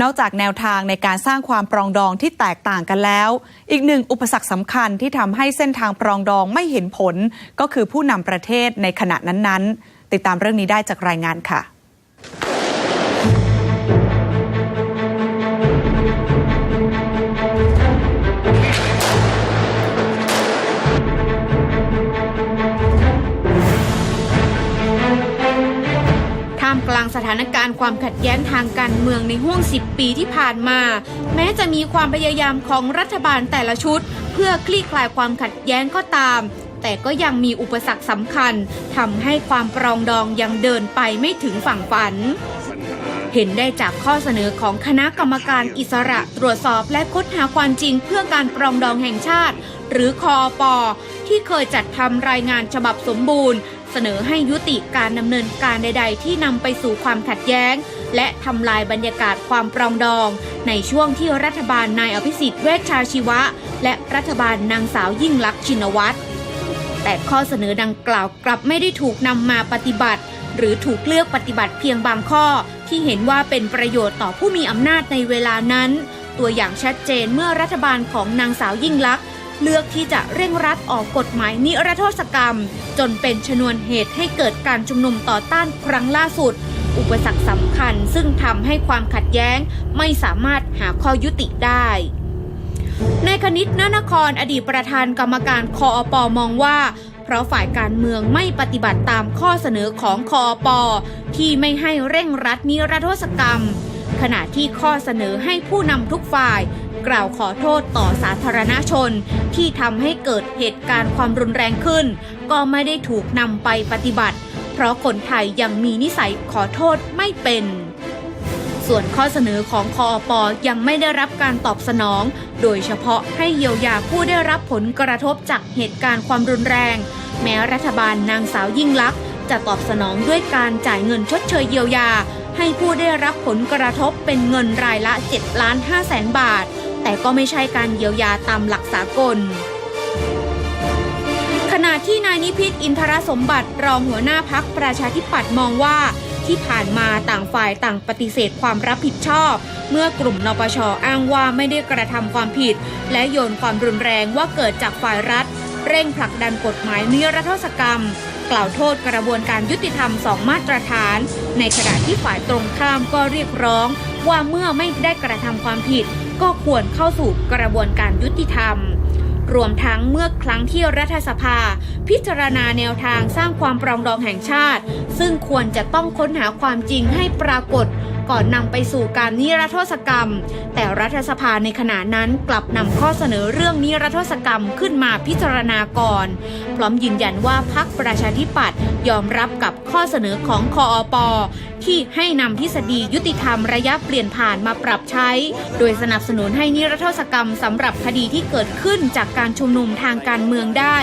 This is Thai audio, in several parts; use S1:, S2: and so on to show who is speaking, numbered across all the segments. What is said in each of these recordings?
S1: นอกจากแนวทางในการสร้างความปรองดองที่แตกต่างกันแล้ว อีกหนึ่งอุปสรรคสำคัญที่ทำให้เส้นทางปรองดองไม่เห็นผล ก็คือผู้นำประเทศในขณะนั้นๆ ติดตามเรื่องนี้ได้จากรายงานค่ะ
S2: สถานการณ์ความขัดแย้งทางการเมืองในห่วง 10 ปีที่ผ่านมา แม้จะมีความพยายามของรัฐบาลแต่ละชุด เพื่อคลี่คลายความขัดแย้งก็ตาม แต่ก็ยังมีอุปสรรคสำคัญทำให้ความปรองดองยังเดินไปไม่ถึงฝั่งฝันเห็นได้จากข้อเสนอของคณะกรรมการอิสระตรวจสอบและค้นหาความจริงเพื่อการปรองดองแห่งชาติ หรือคอปอที่เคยจัดทำรายงานฉบับสมบูรณ์ เสนอให้ยุติการดำเนินการใด ๆ ที่นำไปสู่ความขัดแย้ง และทำลายบรรยากาศความปรองดอง ในช่วงที่รัฐบาลนายอภิสิทธิ์เวชชาชีวะ และรัฐบาลนางสาวยิ่งลักษณ์ชินวัตรแต่ข้อเสนอดังกล่าวกลับไม่ได้ถูกนำมาปฏิบัติ หรือถูกเลือกปฏิบัติเพียงบางข้อ ที่เห็นว่าเป็นประโยชน์ต่อผู้มีอำนาจในเวลานั้น ตัวอย่างชัดเจนเมื่อรัฐบาลของนางสาวยิ่งลักษณ์ เลือกที่จะเร่งรัดออกกฎหมายนิรโทษกรรม จนเป็นชนวนเหตุให้เกิดการชุมนุมต่อต้านครั้งล่าสุด อุปสรรคสำคัญซึ่งทำให้ความขัดแย้งไม่สามารถหาข้อยุติได้นายคณิตนานครอดีตประธานกรรมการคออปมองว่า เพราะฝ่ายการเมืองไม่ปฏิบัติตามข้อเสนอของคออปที่ไม่ให้เร่งรัดนิรโทษกรรม ขณะที่ข้อเสนอให้ผู้นำทุกฝ่าย กล่าวขอโทษต่อสาธารณชน ที่ทำให้เกิดเหตุการณ์ความรุนแรงขึ้น ก็ไม่ได้ถูกนำไปปฏิบัติ เพราะคนไทยยังมีนิสัยขอโทษไม่เป็น ส่วนข้อเสนอของคอปอยังไม่ได้รับการตอบสนอง โดยเฉพาะให้เยียวยาผู้ได้รับผลกระทบจากเหตุการณ์ความรุนแรง แม้รัฐบาลนางสาวยิ่งลักษณ์จะตอบสนองด้วยการจ่ายเงินชดเชยเยียวยา ให้ผู้ได้รับผลกระทบเป็นเงินรายละ7ล้าน5แสนบาท แต่ก็ไม่ใช่การเยียวยาตามหลักสากลขณะที่นายนิพิษอินทรสมบัติรองหัวหน้าพักประชาธิปัตย์มองว่า ที่ผ่านมาต่างฝ่ายต่างปฏิเสธความรับผิดชอบ เมื่อกลุ่มนปชอ้างว่าไม่ได้กระทำความผิด และโยนความรุนแรงว่าเกิดจากฝ่ายรัฐ เร่งผลักดันกฎหมายนิรโทษกรรม กล่าวโทษกระบวนการยุติธรรมสองมาตรฐาน ในขณะที่ฝ่ายตรงข้ามก็เรียกร้อง ว่าเมื่อไม่ได้กระทำความผิด ก็ควรเข้าสู่กระบวนการยุติธรรม รวมทั้งเมื่อครั้งที่รัฐสภา พิจารณาแนวทางสร้างความปรองดองแห่งชาติ ซึ่งควรจะต้องค้นหาความจริงให้ปรากฏ ก่อนนำไปสู่การนิรโทษกรรม แต่รัฐสภาในขณะนั้นกลับนำข้อเสนอเรื่องนิรโทษกรรมขึ้นมาพิจารณาก่อน พร้อมยืนยันว่าพรรคประชาธิปัตย์ยอมรับกับข้อเสนอของคออปที่ให้นำทฤษฎียุติธรรมระยะเปลี่ยนผ่านมาปรับใช้ โดยสนับสนุนให้นิรโทษกรรมสำหรับคดีที่เกิดขึ้นจากการชุมนุมทางการเมืองได้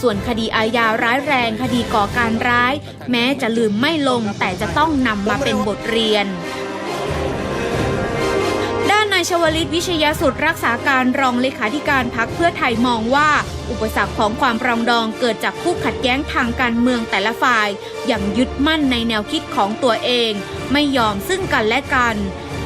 S2: ส่วนคดีอาญาร้ายแรง คดีก่อการร้าย แม้จะลืมไม่ลงแต่จะต้องนำมาเป็นบทเรียนายชวลิตวิชยสุดรักษาการรองเลขาธิการพักเพื่อไทยมองว่า อุปสรรคของความปรองดองเกิดจากคู่ขัดแย้งทางการเมืองแต่ละฝ่ายอย่างยึดมั่นในแนวคิดของตัวเอง ไม่ยอมซึ่งกันและกัน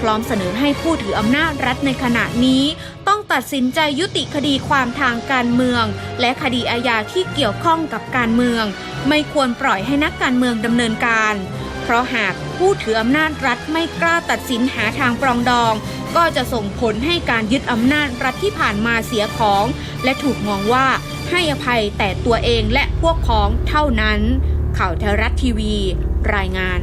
S2: พร้อมเสนอให้ผู้ถืออำนาจรัฐในขณะนี้ ต้องตัดสินใจยุติคดีความทางการเมือง และคดีอาญาที่เกี่ยวข้องกับการเมือง ไม่ควรปล่อยให้นักการเมืองดำเนินการ เพราะหากผู้ถืออำนาจรัฐไม่กล้าตัดสินหาทางปรองดอง ก็จะส่งผลให้การยึดอำนาจรัฐที่ผ่านมาเสียของ และถูกมองว่าให้อภัยแต่ตัวเองและพวกพ้องเท่านั้น ข่าวไทยรัฐทีวี รายงาน